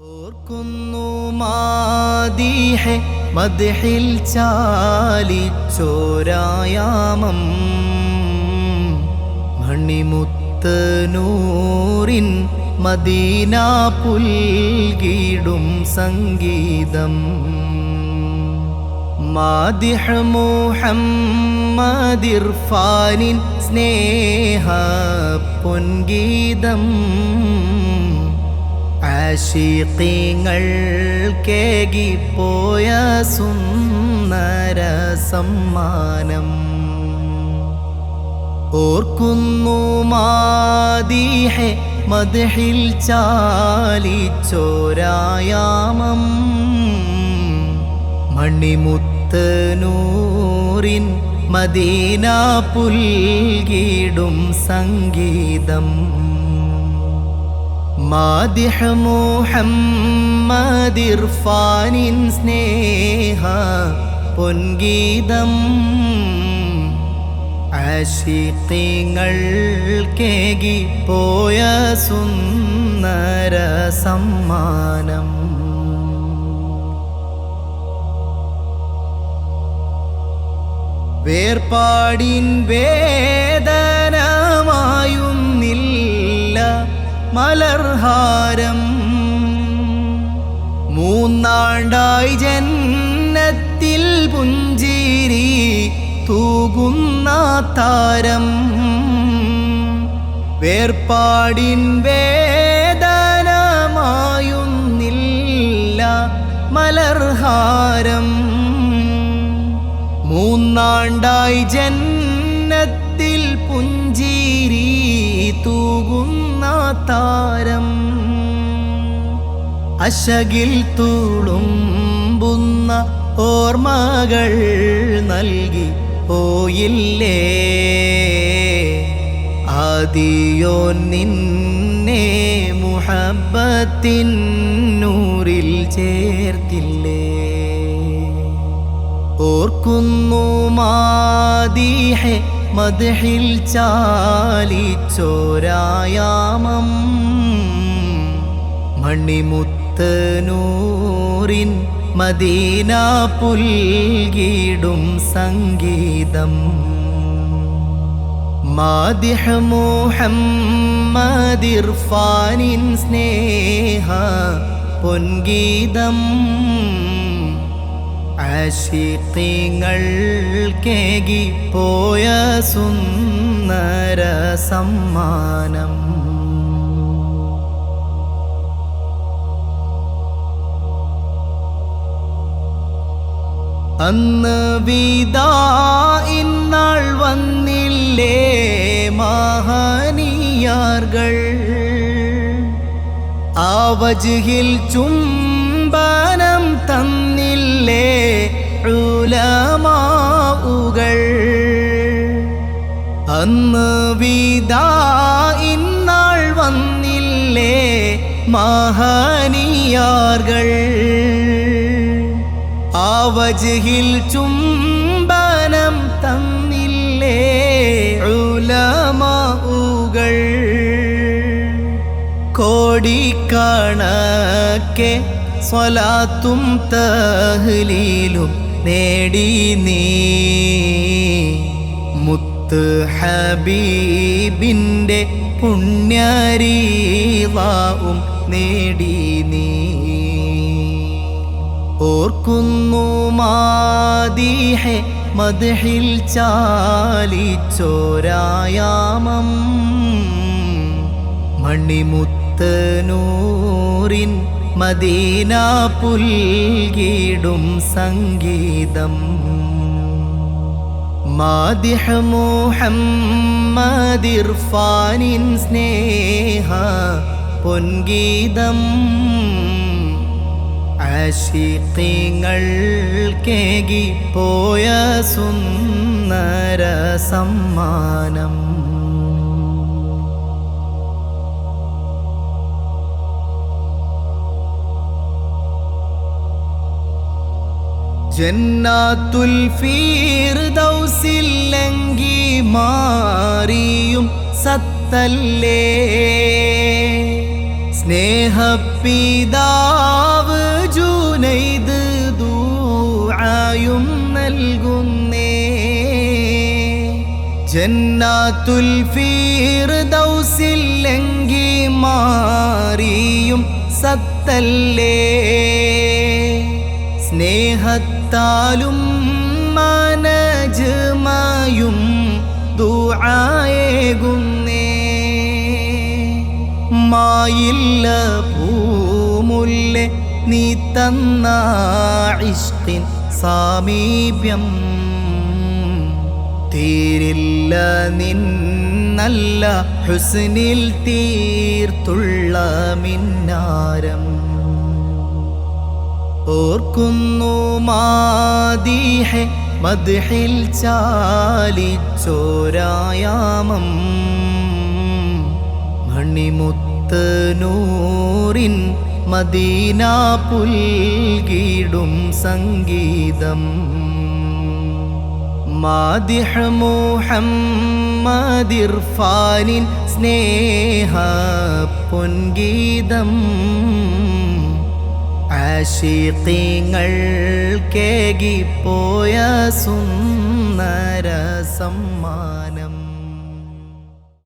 ഓർക്കുന്നു മാദീഹെ മദ്ഹിൽ ചാലിച്ചോരായാമം. മണിമുത്ത് നൂറിൻ മദീന പുൽകിടും സംഗീതം. മാദിഹ് മുഹമ്മദിർഫാനിൻ സ്നേഹ പൊൻഗീതം. ആശിഖീങ്ങൾ കേകിപ്പോയ സുന്ദര സമ്മാനം ഓർക്കുന്നു മാദീഹെ മദ്ഹിൽ ചാലിച്ചോരായാമം. മണിമുത്ത് നൂറിൻ മദീന പുൽകിടും സംഗീതം. മാദിഹ് മുഹമ്മദിർഫാനിൻ സ്നേഹ പൊൻഗീതം ആശിഖീങ്ങൾ കേകി പോയ സുന്ദര സമ്മാനം. വേർപാടിൻ വേദനമായുന്നില്ല തൂകുന്ന താരം. വേർപാടിൻ വേദനമായുന്നില്ല മലർഹാരം മൂന്നാണ്ടായി ജന്നത്തിൽ പുഞ്ചിരി തൂകുന്ന താരം. അശകിൽ തൂളും ഓർമ്മകൾ നൽകി പോയില്ലേ? ആദിയോ നിന്നെ മുഹബത്തിൻ നൂറിൽ ചേർത്തില്ലേ? ഓർക്കുന്നു മാദീഹെ മദ്ഹിൽ ചാലിച്ചോരായാമം. മണിമുത്ത് നൂറിൻ മദീന പുൽകിടും സംഗീതം. മാദിഹ് മുഹമ്മദിർഫാനിൻ സ്നേഹ പൊൻഗീതം. ആശിഖീങ്ങൾ കേകി പോയ സുന്ദര സമ്മാനം. അന്ന് വിദായിന്നാൾ വന്നില്ലേ മഹനീയാർകൾ. ആവജിൽ ചുംബനം തന്നില്ലേ ഉലമാവുകൾ അന്ന് വിദായിന്നാൾ വന്നില്ലേ മഹനീയാർകൾ. ആ വജഹിൽ ചുംബനം തന്നില്ലേ കോടി കോടിക്കണക്കെ സ്വലാത്തും തഹ്ലീലും നേടി നീ. മുത്ത് ഹബീബിന്റെ പുണ്യരീവാവും നേടി നീ. ഓർക്കുന്നു മാദീഹെ മദ്ഹിൽ ചാലിച്ചോരായാമം. മണിമുത്ത് നൂറിൻ മദീന പുൽകിടും സംഗീതം. മാദിഹ് മുഹമ്മദിർഫാനിൻ സ്നേഹ പൊൻഗീതം. ആശിഖീങ്ങൾ കേകി പോയ സുന്ദര സമ്മാനം ജന്നാത്തുൽ ഫീർദൗസില്ലെങ്കി മാറിയും സത്തല്ലേ? സ്നേഹപിതാവ് ജന്നാത്തുൽ ഫീർദൗസില്ലെങ്കി മാറിയും സത്തല്ലേ? സ്നേഹത്താലും മനജമായും ദുആയേകുന്നേ. മായില്ല പൂമുല്ലെ നീ തന്ന ഇഷ്കിൻ സാമീപ്യം. തീരില്ല നല്ല ഹുസ്നിൽ തീർത്തുള്ള മിന്നാരം. ഓർക്കുന്നു മാദീഹെ മദ്ഹിൽ ചാലിച്ചോരായാമം. മണിമുത്ത് നൂറിൻ മദീന പുൽകിടും സംഗീതം. മാദിഹ് മുഹമ്മദിർഫാനിൻ സ്നേഹ പൊൻഗീതം ആശീത്തിങ്ങൾ കേകിപ്പോയ സുന്ദര സമ്മാനം